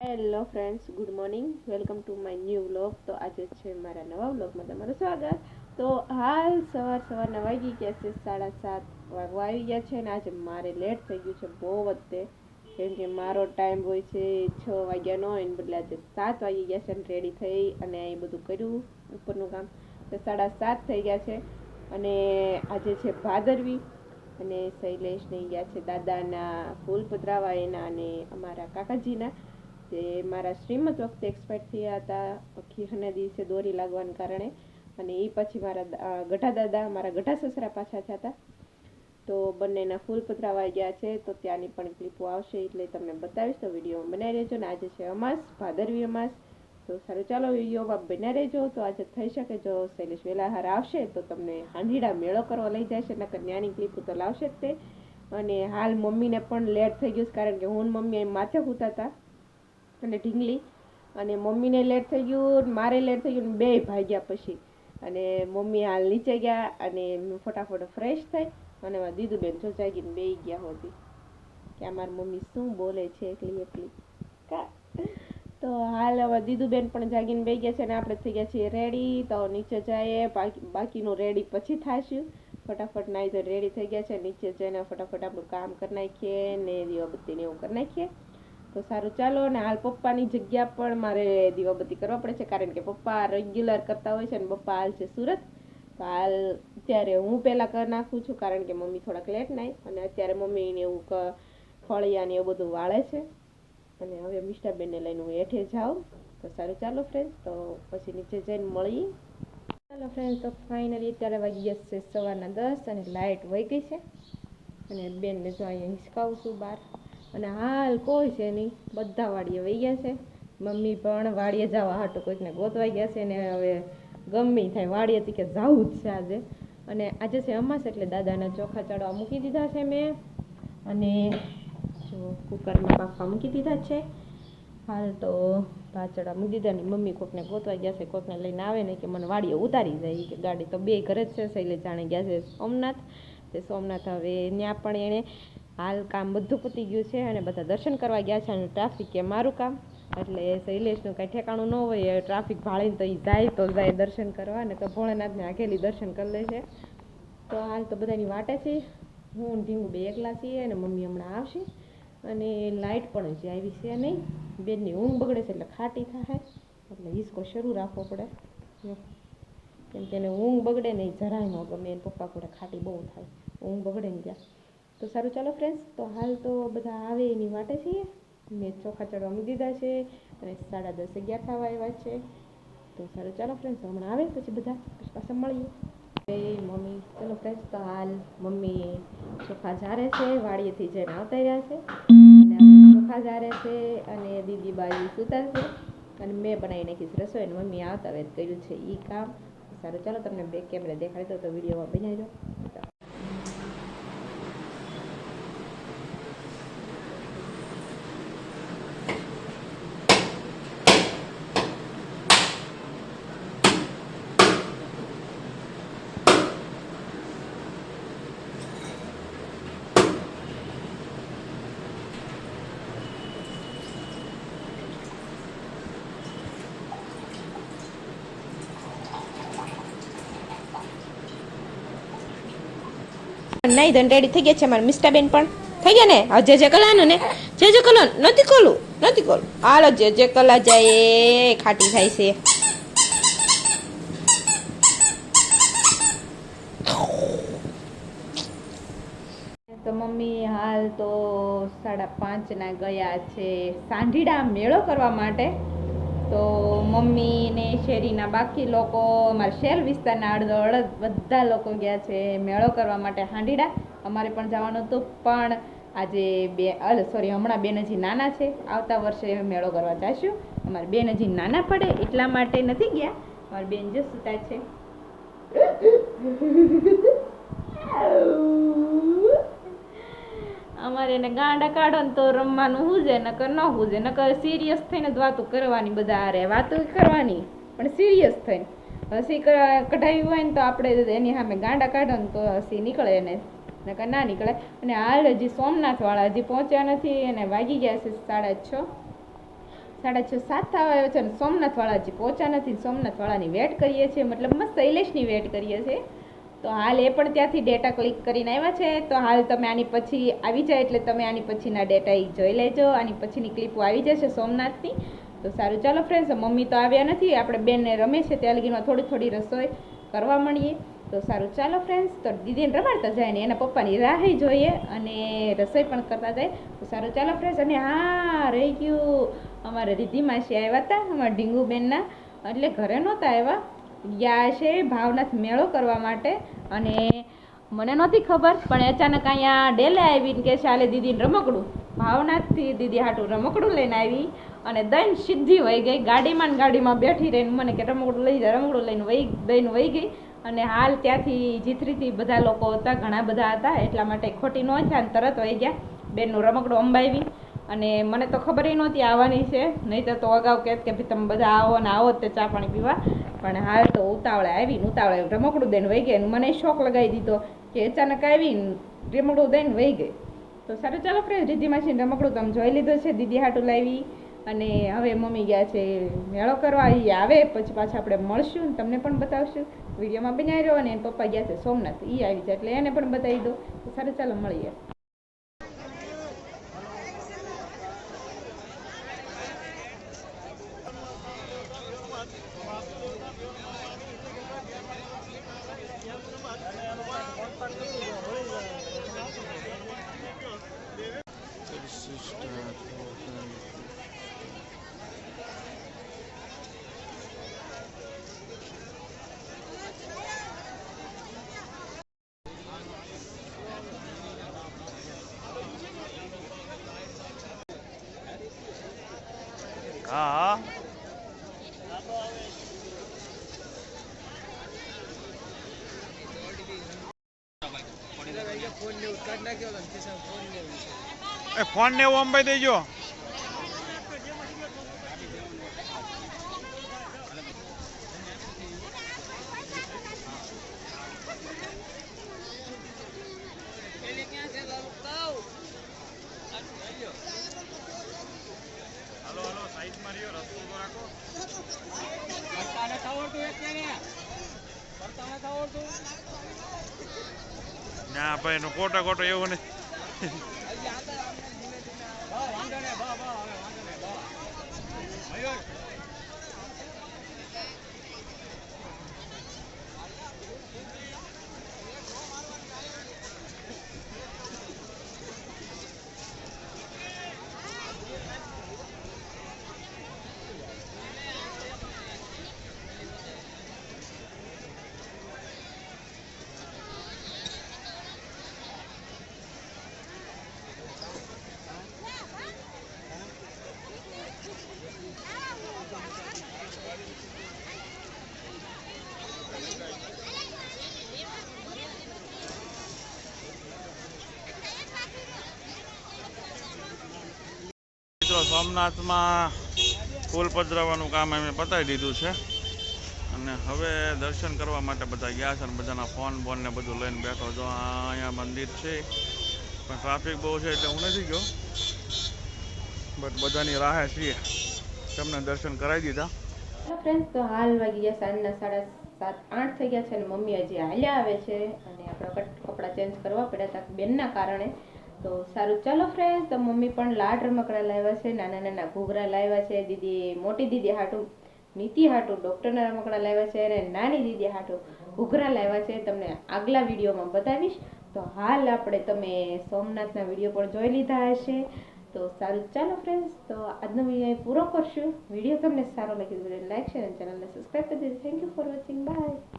Hello friends good morning welcome to my new vlog તો આજે છે મારા નવા વ્લોગમાં તમારું સ્વાગત. તો હાલ સવાર સવારના વાગી ગયા છે, સાડા સાત વાગવા આવી ગયા છે અને આજે મારે લેટ થઈ ગયું છે બહુ વખતે કેમ કે મારો ટાઈમ હોય છે છ વાગ્યાનો એને બદલે આજે સાત વાગી ગયા છે અને રેડી થઈ અને એ બધું કર્યું ઉપરનું કામ. તો સાડા સાત થઈ ગયા છે અને આજે છે ભાદરવી અને શૈલેષ નહીં ગયા છે દાદાના ફૂલ પધરાવા એના અને અમારા કાકાજીના. જે મારા શ્રીમત વખતે એક્સપાયર થયા હતા ખીરને દિવસે દોરી લાગવાને કારણે. અને એ પછી મારા ગઢા દાદા મારા ગઢા સસરા પાછા થયા હતા. તો બંનેના ફૂલ પધરાવા ગયા છે, તો ત્યાંની પણ ક્લિપો આવશે, એટલે તમને બતાવીશ. તો વીડિયો બનાવી રહેજો. ને આજે છે અમાસ, ભાદરવી અમાસ. તો સારું, ચાલો વિડીયોમાં બન્યા રહેજો. તો આજે થઈ શકે જો શૈલેષ વેલાહાર આવશે, તો તમને હાંડીડા મેળો કરવા લઈ છે નકર ન્યાની ક્લિપો તો લાવશે જ તે. અને હાલ મમ્મીને પણ લેટ થઈ ગયું છે, કારણ કે હું મમ્મી માથે સૂતા હતા. અને ઢીંગલી. અને મમ્મીને લેટ થઈ ગયું, મારે લેટ થઈ ગયું બે ભાગ્યા પછી. અને મમ્મી હાલ નીચે ગયા અને ફટાફટ ફ્રેશ થઈ અને દીદુબેન જો જાગીને બે ગયા હોતી. કે આ મારી મમ્મી શું બોલે છે એકલી એકલી. કા? તો હાલ હવે દીદુબેન પણ જાગીને બે ગયા છે અને આપણે થઈ ગયા છીએ રેડી. તો નીચે જઈએ. બાકી, બાકીનું રેડી પછી થાશું. ફટાફટ નાઈ તો રેડી થઈ ગયા છે. નીચે જઈને ફટાફટ આપણું કામ કરી નાખીએ ને દીવાબત્તીને એવું કરી નાખીએ. તો સારું, ચાલો અને હાલ પપ્પાની જગ્યા પણ મારે દીવાબત્તી કરવા પડે છે, કારણ કે પપ્પા રેગ્યુલર કરતા હોય છે ને પપ્પા હાલ છે સુરત. તો હાલ અત્યારે હું પહેલાં કરી નાખું છું, કારણ કે મમ્મી થોડાક લેટ નાય, અને અત્યારે મમ્મીને એવું ફળિયા ને એવું બધું વાળે છે. અને હવે મિષ્ટાબેનને લઈને હું હેઠે જાઉં. તો સારું, ચાલો ફ્રેન્ડ તો પછી નીચે જઈને મળી ચાલો ફ્રેન્ડ તો ફાઇનલી અત્યારે વાગી છે સવારના દસ, અને લાઇટ વહી ગઈ છે. અને બેનને જો અહીંયા હિંચકાવું છું બહાર. અને હાલ કોઈ છે નહીં, બધા વાડીએ વહી ગયા છે. મમ્મી પણ વાડીએ જવા હાટું કોઈકને ગોતવાઈ ગયા છે ને હવે ગમે થાય વાડીએથી કે જવું જ છે આજે. અને આજે છે અમાસ એટલે દાદાના ચોખા ચડવા મૂકી દીધા છે મેં. અને જો કુકરમાં બાફવા મૂકી દીધા છે. હાલ તો ભાચડા મૂકી દીધા ને મમ્મી કોકને ગોતવા ગયા છે, કોકને લઈને આવે ને કે મને વાડીએ ઉતારી જાય. કે ગાડી તો બે ઘરે જ છે એટલે જાણે ગયા છે સોમનાથ. તે સોમનાથ હવે ત્યાં પણ એણે હાલ કામ બધું પતી ગયું છે અને બધા દર્શન કરવા ગયા છે અને ટ્રાફિક કે મારું કામ. એટલે શૈલેષનું કાંઈ ઠેકાણું ન હોય, એ ટ્રાફિક ભાળીને તો એ જાય તો જાય દર્શન કરવા ને તો ભોળાનાથને આગેલી દર્શન કરી લે છે તો હાલ તો બધાની વાટે છે. હું ઢીંગુ બે એકલા છીએ અને મમ્મી હમણાં આવશે. અને લાઇટ પણ હજી આવી છે નહીં. બેનની ઊંઘ બગડે છે એટલે ખાટી થાય. એટલે હિસકો શરૂ રાખવો પડે. કેમ કે એને ઊંઘ બગડે ને જરાય ન ગમે. એને પપ્પા કોડે ખાટી બહુ થાય. ઊંઘ બગડે ને ત્યાં. તો સારું ચાલો ફ્રેન્ડ્સ તો હાલ તો બધા આવે એની વાટે છીએ મેં ચોખા ચડવા મૂકી દીધા છે અને સાડા દસ અગિયાર થવા આવ્યા છે. તો સારું ચાલો ફ્રેન્ડ્સ હમણાં આવે પછી બધા પછી પાછા મળીએ. એ મમ્મી, ચલો ફ્રેન્ડ્સ તો હાલ મમ્મી ચોખા જારે છે, વાડીએથી જઈને આવતા રહ્યા છે. ચોખા જારે છે અને દીદી બાજુ સૂતા છે. અને મેં બનાવી નાખીશ રસોઈ અને મમ્મી આવતા વેત કર્યું છે એ કામ. સારું ચાલો તમને બે કેમેરા દેખાડી દો તો વિડીયોમાં બનાવી દો નહીં ધન રેડી થઈ ગયા છે મારા મિસ્ટાબેન પણ. થઈ ગયા ને? જે જે કલાનું ને? જે જે કલા નથી કોલું નથી કોલું હાલો, જે જે કલા જાય ખાટી થાય છે. તો મમ્મી હાલ તો સાડા પાંચના ગયા છે. સાંઢીડા મેળો કરવા માટે. તો મમ્મી ને શેરીના બાકી લોકો અમારા શહેર વિસ્તારના અડધો અડધ બધા લોકો ગયા છે મેળો કરવા માટે હાંડીડા. અમારે પણ જવાનું હતું પણ આજે બે અલ સોરી હમણાં બેન હજી નાના છે. આવતા વર્ષે મેળો કરવા જઈશું અમારે બેન હજી નાના પડે એટલા માટે નથી ગયા. મારી બેન જો સુતા છે અમારે એને ગાંડા કાઢો ને તો રમવાનું હુજે, નકર ન હુજે. નકર સિરિયસ થઈને જ વાતો કરવાની બધા આરે વાતો કરવાની, પણ સિરિયસ થઈને. હસી કઢાવી હોય ને તો આપણે એની સામે ગાંડા કાઢો ને તો હસી નીકળે એને. નકર ના નીકળે. અને હાલ હજી સોમનાથ વાળા હજી પહોંચ્યા નથી અને વાગી ગયા છે સાડા છ. સાડા છ સાત થવા આવ્યો છે અને સોમનાથવાળા હજી પહોંચ્યા નથી સોમનાથવાળાની વેટ કરીએ છીએ. મતલબ મસ્ત શૈલેષની વેટ કરીએ છીએ. તો હાલ એ પણ ત્યાંથી ડેટા ક્લિક કરીને આવ્યા છે. તો હાલ તમે આની પછી આવી જાય એટલે તમે આની પછીના ડેટા એ જોઈ લેજો. આની પછીની ક્લિપો આવી જશે સોમનાથની. તો સારું, ચાલો ફ્રેન્ડ્સ મમ્મી તો આવ્યા નથી. આપણે બેનને રમે છે. ત્યાં લગીમાં થોડી થોડી રસોઈ કરવા મળીએ તો સારું, ચાલો ફ્રેન્ડ્સ તો દીદીને રમાડતા જાય ને એના પપ્પાની રાહ જોઈએ અને રસોઈ પણ કરતા જાય. તો સારું, ચાલો ફ્રેન્ડ્સ અને હા, રહી ગયું. અમારે રિદ્ધિ માસી આવ્યા હતા, અમારા ઢીંગુબેનના. એટલે ઘરે નહોતા આવ્યા. ગયા છે ભાવનાથ મેળો કરવા માટે અને મને નહોતી ખબર, પણ અચાનક અહીંયા ડેલે આવીને કે ચાલે દીદીને રમકડું. ભાવનાથથી દીદી હાટું રમકડું લઈને આવી અને દઈને સીધી વહી ગઈ. ગાડીમાં ને ગાડીમાં બેઠી રહીને મને કે રમકડું લઈ જાય રમકડું લઈને વહી, દઈને વહી ગઈ. અને હાલ ત્યાંથી જીથરીથી બધા લોકો હતા, ઘણા બધા હતા, એટલા માટે ખોટી ન થયા અને તરત વહી ગયા. બેનનું રમકડું અંબાવી અને મને તો ખબર નહોતી આવવાની છે. નહીં તો તો અગાઉ કહેત કે ભાઈ તમે બધા આવો ને આવો જ તે ચા પાણી પીવા. પણ હાલ તો ઉતાવળે આવીને ઉતાવળે રમકડું દઈને વહી અને મને શોખ લગાવી દીધો કે અચાનક આવીને રમકડું દઈને વહી ગઈ. તો સારું, ચાલો ફ્રેન્ડ, રીધિ માસીને રમકડું તમે જોઈ લીધું છે, દીદી હાટું લાવી અને હવે મમ્મી ગયા છે મેળો કરવા એ આવે, પછી પાછા આપણે મળશું ને તમને પણ બતાવશું. વિડીયોમાં બનાવી રહ્યો અને પપ્પા ગયા છે સોમનાથ એ આવી જાય એટલે એને પણ બતાવી દો તો સારું, ચાલો મળીએ. હા એ ફોન ને એવું અંબાઈ દેજો હાલો હાલો સાઈડમાં રહ્યો રસ્તો તો રાખો ના ભાઈ એનો કોટા કોટો એવું ને સોમનાથમાં ફૂલ પધરાવવાનું કામ અમે પતાવી દીધું છે. અને હવે દર્શન કરવા માટે બધા ગયા છે અને બધાના ફોન બોન બધું લઈને બેઠો હતો અહીંયા મંદિર છે. પણ ટ્રાફિક બહુ છે એટલે હું નથી ગયો. બટ બધાની રાહે છીએ. તમને દર્શન કરાવી દીધા. ફ્રેન્ડ તો હાલ વાગી ગયા સાંજના સાડા સાત, આઠ થઈ ગયા છે અને મમ્મી હજી હાલ્યા આવે છે. અને આપણે કપડાં ચેન્જ કરવા પડ્યા હતા બેનના કારણે. તો સારું, ચાલો ફ્રેન્ડ તો મમ્મી પણ લાડ રમકડા લાવ્યા છે, નાના નાના ઘૂઘરા લાવ્યા છે, દીદી, મોટી દીદી હાટું, નીતિ હાટું, ડૉક્ટરના રમકડા લાવ્યા છે અને નાની દીદી હાટું ઘૂઘરા લાવ્યા છે, તમને આગલા વિડીયોમાં બતાવીશ. તો હાલ આપણે તમે સોમનાથના વીડિયો પણ જોઈ લીધા હશે. તો સારું, ચાલો ફ્રેન્ડ્સ તો આજનો વીડિયો પૂરો કરશું. વીડિયો તમને સારો લાગ્યો તો લાઈક શેર અને ચેનલને સબસ્ક્રાઈબ કરી દેજો. Thank you for watching bye